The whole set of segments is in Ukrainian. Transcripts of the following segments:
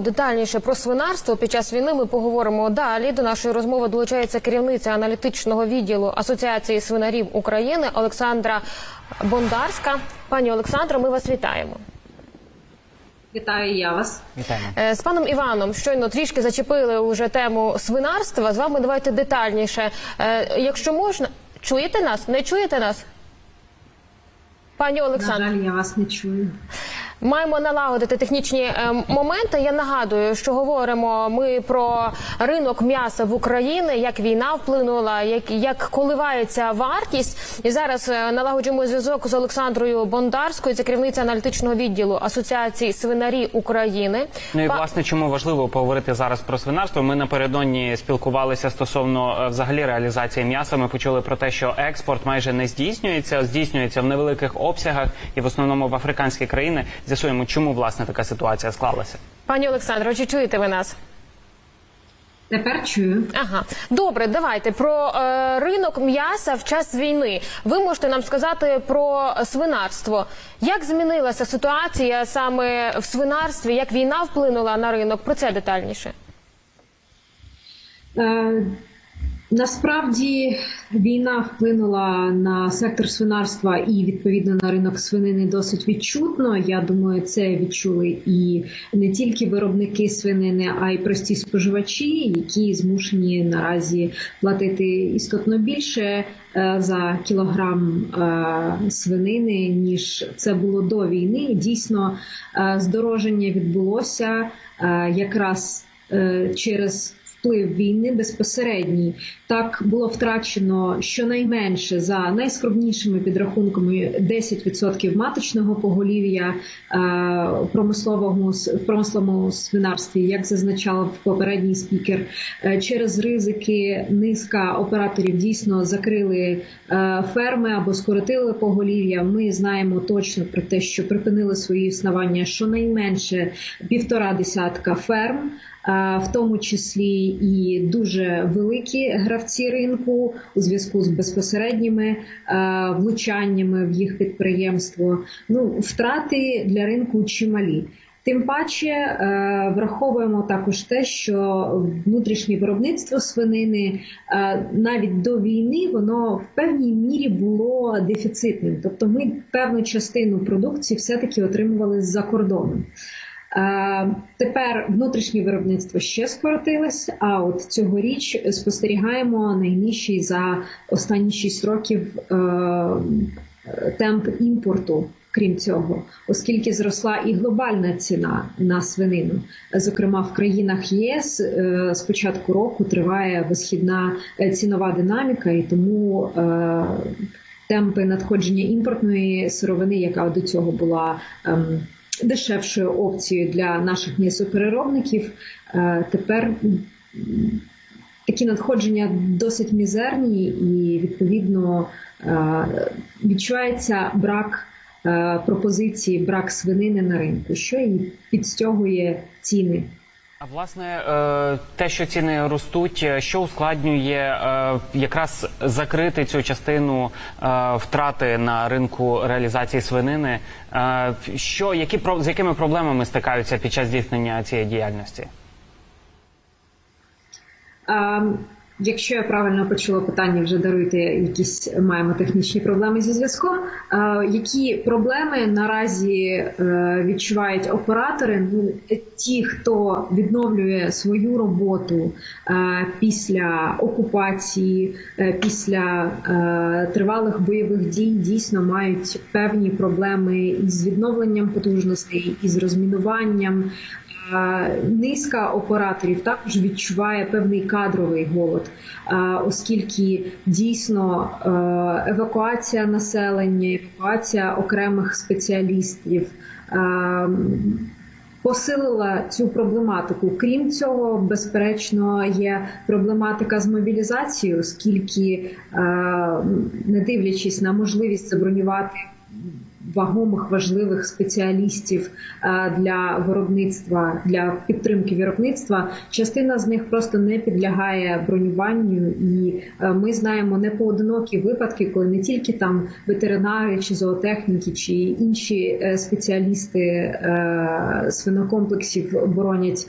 Детальніше про свинарство під час війни ми поговоримо далі. До нашої розмови долучається керівниця аналітичного відділу Асоціації свинарів України Олександра Бондарська. Пані Олександро, ми вас вітаємо. Вітаю я вас. Вітаємо. Е, З паном Іваном щойно трішки зачепили уже тему свинарства. З вами давайте детальніше. Е, Якщо можна, чуєте нас? Не чуєте нас? Пані На Олександро. жаль, я вас не чую. Маємо налагодити технічні е, моменти. Я нагадую, що говоримо ми про ринок м'яса в Україні, як війна вплинула, як, як коливається вартість. І зараз е, налагоджуємо зв'язок з Олександрою Бондарською, це керівниця аналітичного відділу Асоціації свинарі України. Ну і Па- власне, чому важливо поговорити зараз про свинарство? Ми напередодні спілкувалися стосовно е, взагалі реалізації м'яса. Ми почули про те, що експорт майже не здійснюється, здійснюється в невеликих обсягах і в основному в африканські країни. З'ясуємо, чому власне така ситуація склалася. Пані Олександро, чи чуєте ви нас? Тепер чую. Ага, добре, давайте про е, ринок м'яса в час війни. Ви можете нам сказати про свинарство. Як змінилася ситуація саме в свинарстві? Як війна вплинула на ринок? Про це детальніше. Е, насправді війна вплинула на сектор свинарства і відповідно на ринок свинини досить відчутно. Я думаю, це відчули і не тільки виробники свинини, а й прості споживачі, які змушені наразі платити істотно більше е, за кілограм е, свинини, ніж це було до війни. Дійсно, е, здороження відбулося якраз через вплив війни безпосередній. Так було втрачено щонайменше за найскромнішими підрахунками 10% маточного поголів'я е, промисловому промисловому свинарстві, як зазначав попередній спікер. Е, Через ризики низка операторів дійсно закрили е, ферми або скоротили поголів'я. Ми знаємо точно про те, що припинили свої існування щонайменше півтора десятка ферм. В тому числі і дуже великі гравці ринку у зв'язку з безпосередніми влучаннями в їх підприємство. Ну втрати для ринку чималі. Тим паче враховуємо також те, що внутрішнє виробництво свинини навіть до війни воно в певній мірі було дефіцитним. Тобто ми певну частину продукції все-таки отримували з-за кордону. Е, Тепер внутрішнє виробництво ще скоротилось, а от цьогоріч спостерігаємо найнижчий за останні 6 років е, темп імпорту. Крім цього, оскільки зросла і глобальна ціна на свинину, зокрема в країнах ЄС е, з початку року триває висхідна цінова динаміка, і тому темпи надходження імпортної сировини, яка до цього була ем, дешевшою опцією для наших м'ясопереробників, е, тепер такі надходження досить мізерні, і відповідно е, відчувається брак е, пропозиції, брак свинини на ринку, що і підстягує ціни. А власне, е, те, що ціни ростуть, е, що ускладнює е, якраз закрити цю частину втрати на ринку реалізації свинини. Що які з якими проблемами стикаються під час здійснення цієї діяльності? А, Якщо я правильно почула питання, вже даруйте якісь маємо технічні проблеми зі зв'язком. Які проблеми наразі е, відчувають оператори? Ну, ті, хто відновлює свою роботу е, після окупації, е, після е, тривалих бойових дій, дійсно мають певні проблеми із відновленням потужностей, із розмінуванням. Низка операторів також відчуває певний кадровий голод, оскільки дійсно евакуація населення, евакуація окремих спеціалістів. Посилила цю проблематику. Крім цього, безперечно, є проблематика з мобілізацією, оскільки, не дивлячись на можливість забронювати вагомих важливих спеціалістів е, для виробництва для підтримки виробництва. Частина з них просто не підлягає бронюванню, і е, ми знаємо непоодинокі випадки, коли не тільки там ветеринари чи зоотехніки, чи інші е, спеціалісти свинокомплексів боронять.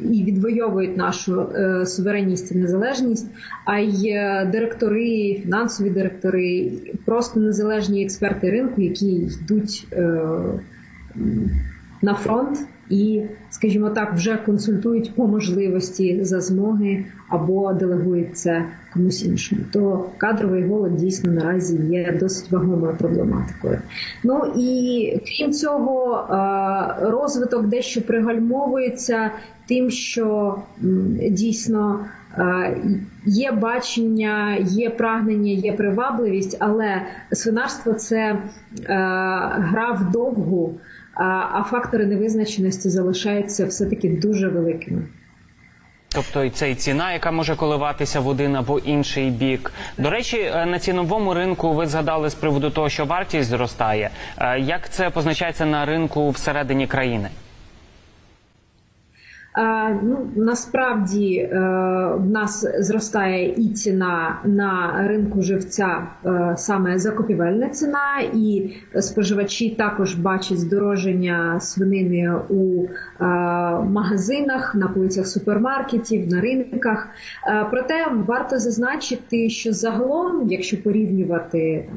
І відвоюють нашу е, суверенність і незалежність, а й е, директори, фінансові директори, просто незалежні експерти ринку, які йдуть е, на фронт і, скажімо так, вже консультують по можливості за змоги або делегують це комусь іншому. То кадровий голод дійсно наразі є досить вагомою проблематикою. Ну і крім цього, е, розвиток дещо пригальмовується тим, що дійсно. е, Є бачення, є прагнення, є привабливість, але свинарство це е, гра в довгу, а, фактори невизначеності залишаються все таки дуже великими. Тобто і це і ціна, яка може коливатися в один або інший бік. До речі, е, на ціновому ринку ви згадали з приводу того, що вартість зростає. Е, Як це позначається на ринку всередині країни? Ну насправді е, в нас зростає і ціна на ринку живця, е, саме закупівельна ціна, і споживачі також бачать здороження свинини у е, магазинах, на полицях супермаркетів, на ринках. Проте варто зазначити, що загалом, якщо порівнювати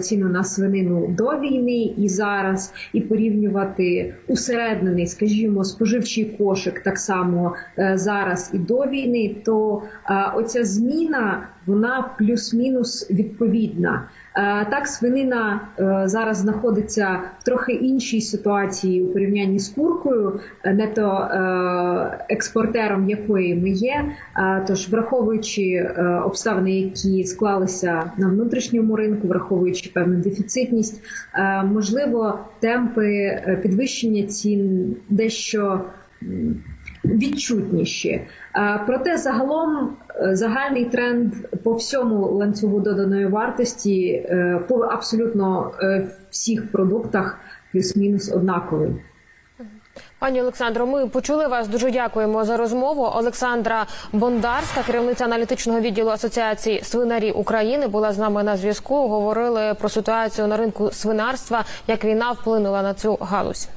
ціну на свинину до війни і зараз, і порівнювати усереднений, скажімо, споживчий кошик так само е, зараз і до війни, то е, оця зміна вона плюс-мінус відповідна. Е, Так, свинина зараз знаходиться в трохи іншій ситуації у порівнянні з куркою, не то експортером якої ми є. Тож, враховуючи обставини, які склалися на внутрішньому ринку, враховуючи певну дефіцитність, можливо, темпи підвищення цін дещо відчутніші. Е, Проте загалом е, загальний тренд по всьому ланцюгу доданої вартості е, по абсолютно всіх продуктах плюс-мінус однаковий. Пані Олександро, ми почули вас. Дуже дякуємо за розмову. Олександра Бондарська, керівниця аналітичного відділу Асоціації свинарів України, була з нами на зв'язку. Говорили про ситуацію на ринку свинарства, як війна вплинула на цю галузь.